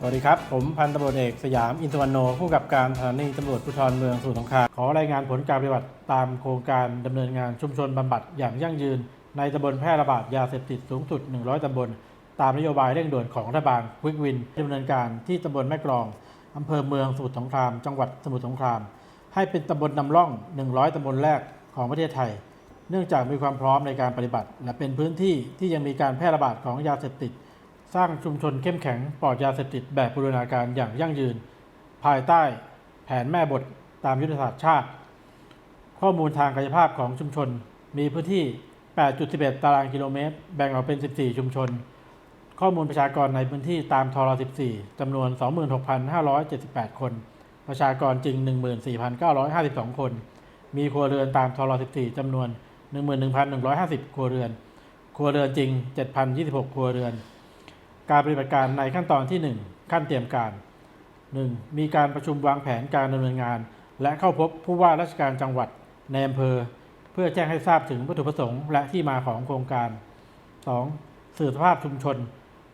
สวัสดีครับ ผมพันตำรวจเอกสยามอินทวันโนผู้กับการสถานีตำรวจภูธรเมืองสุสงครามขอรายงานผลการปฏิบัติตามโครงการดำเนินงานชุมชนบำบัดอย่างยั่งยืน ในตำบลแพร่ระบาดยาเสพติดสูงสุด 100 ตำบล ตามนโยบายเร่งด่วนของรัฐบาลควิกวินดำเนินการที่ตำบลแม่กลองอำเภอเมืองสมุทรสงคราม จังหวัดสมุทรสงคราม ให้เป็นตำบลนำร่อง 100 ตำบลแรกของประเทศไทย เนื่องจากมีความพร้อมในการปฏิบัติ และเป็นพื้นที่ที่ยังมีการแพร่ระบาดของยาเสพติด สร้างชุมชนเข้มแข็งปลอดยาเสพติดแบบบูรณาการอย่างยั่งยืน ภายใต้แผนแม่บทตามยุทธศาสตร์ชาติ ข้อมูลทางกายภาพของชุมชน มีพื้นที่ 8.11 ตารางกิโลเมตร แบ่งออกเป็น 14 ชุมชน ข้อมูลประชากรในพื้นที่ตามทร14จำนวน 26,578 คน ประชากรจริง 14,952 คน มีครัวเรือนตามทร14จำนวน 11,150 ครัวเรือน ครัวเรือนจริง 7,026 ครัวเรือน การปฏิบัติการในขั้นตอนที่ 1 ขั้นเตรียมการ 1. มีการประชุมวางแผนการดำเนินงาน และเข้าพบผู้ว่าราชการจังหวัดในอำเภอ เพื่อแจ้งให้ทราบถึงวัตถุประสงค์และที่มาของโครงการ 2. สื่อสภาพชุมชน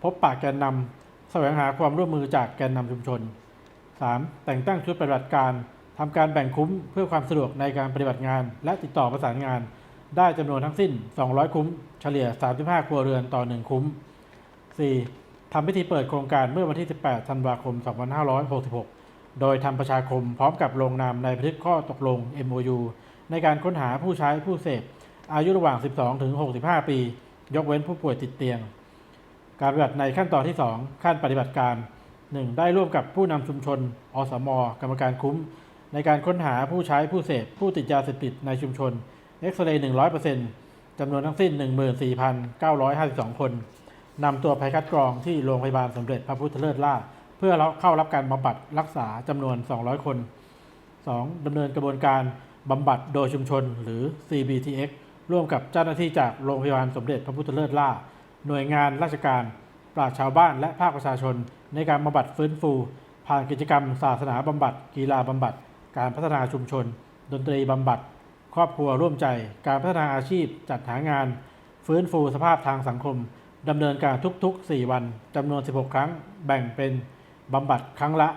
พบปะแกนนำแสวงหาความร่วมมือจากแกนนำชุมชน 3. แต่งตั้งชุดปฏิบัติการทำการแบ่งคุ้มเพื่อความสะดวกในการปฏิบัติงาน และติดต่อประสานงาน ได้จำนวนทั้งสิ้น 200 คุ้ม เฉลี่ย 35 ครัวเรือนต่อ 1 คุ้ม 4. ทำพิธีเปิดโครงการเมื่อวันที่ 18 ธันวาคม 2566 โดยทำประชาคมพร้อมกับลงนามในบันทึกข้อตกลง MOU ในการค้นหาผู้ใช้ผู้เสพ อายุระหว่าง 12 ถึง 65 ปี ยกเว้นผู้ป่วยติดเตียง การปฏิบัติในขั้นตอนที่ 2 ขั้นปฏิบัติการ 1. ได้ร่วมกับผู้นำชุมชน อสม กรรมการคุ้ม ในการค้นหาผู้ใช้ผู้เสพ ผู้ติดยาเสพติดในชุมชน เอ็กซเรย์ 100%จำนวนทั้งสิ้น 14,952 คน นำตัวไปคัดกรองที่โรงพยาบาลสมเด็จพระพุทธเลิศล่าเพื่อเข้ารับการบำบัดรักษาจำนวน 200 คน 2. ดำเนินกระบวนการบำบัดโดยชุมชนหรือ CBTX ร่วมกับเจ้าหน้าที่จากโรงพยาบาลสมเด็จพระพุทธเลิศล่า หน่วยงานราชการ ปราชชาวบ้านและภาคประชาชน ในการบำบัดฟื้นฟู ผ่านกิจกรรม ศาสนาบำบัด กีฬาบำบัด การพัฒนาชุมชน ดนตรีบำบัด ครอบครัวร่วมใจ การพัฒนาอาชีพ จัดหางาน ฟื้นฟูสภาพทางสังคม ดำเนินการทุก ๆ 4 วันจำนวน 16 ครั้ง แบ่งเป็นบำบัดครั้งละ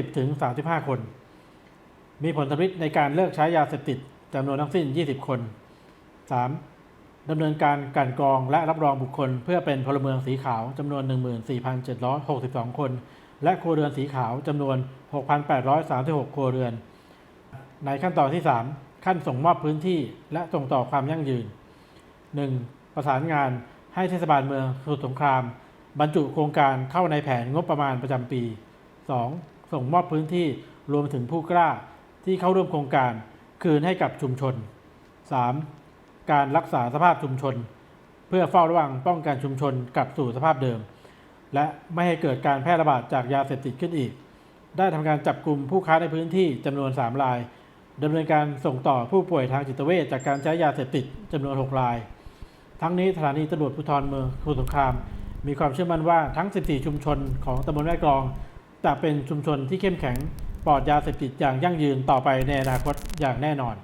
30-35 คน มีผลสำลิดในการเลิกใช้ยาเสพติดจำนวนทั้งสิ้น 20 คน 3. ดำเนินการกันกรองและรับรองบุคคล เพื่อเป็นพลเมืองสีขาวจำนวน 14,762 คน และครัวเรือนสีขาวจำนวน 6,836 ครัวเรือน ในขั้นตอนที่ 3 ขั้นส่งมอบพื้นที่และส่งต่อความยั่งยืน 1. ประสานงาน ให้เทศบาลเมืองสมุทรสงคราม บรรจุโครงการเข้าในแผนงบประมาณประจำปี 2. ส่งมอบพื้นที่รวมถึงผู้กล้าที่เข้าร่วมโครงการคืนให้กับชุมชน 3. การรักษาสภาพชุมชน เพื่อเฝ้าระวังป้องกันชุมชนกลับสู่สภาพเดิม และไม่ให้เกิดการแพร่ระบาดจากยาเสพติดขึ้นอีก ได้ทำการจับกลุ่มผู้ค้าในพื้นที่จำนวน 3 รายดำเนินการส่งต่อผู้ป่วยทางจิตเวชจากการใช้ยาเสพติดจำนวน 6 ราย ทั้งนี้สถานีตำรวจภูธรเมืองสมุทรสงคราม มีความเชื่อมั่นว่าทั้ง 14 ชุมชนของตำบลแม่กลอง จะเป็นชุมชนที่เข้มแข็งปลอดยาเสพติดอย่างยั่งยืนต่อไปในอนาคตอย่างแน่นอน